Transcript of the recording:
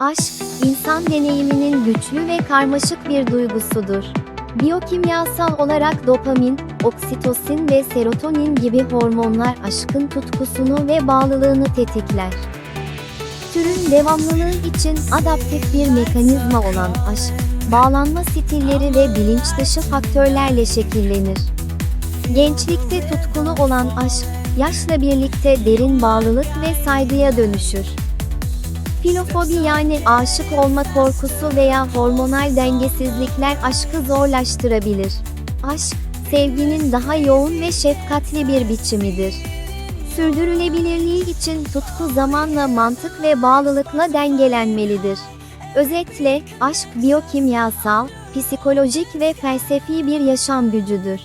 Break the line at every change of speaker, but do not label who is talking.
Aşk, insan deneyiminin güçlü ve karmaşık bir duygusudur. Biyokimyasal olarak dopamin, oksitosin ve serotonin gibi hormonlar aşkın tutkusunu ve bağlılığını tetikler. Türün devamlılığı için adaptif bir mekanizma olan aşk, bağlanma stilleri ve bilinç dışı faktörlerle şekillenir. Gençlikte tutkulu olan aşk, yaşla birlikte derin bağlılık ve saygıya dönüşür. Filofobi yani aşık olma korkusu veya hormonal dengesizlikler aşkı zorlaştırabilir. Aşk, sevginin daha yoğun ve şefkatli bir biçimidir. Sürdürülebilirliği için tutku zamanla mantık ve bağlılıkla dengelenmelidir. Özetle, aşk biyokimyasal, psikolojik ve felsefi bir yaşam gücüdür.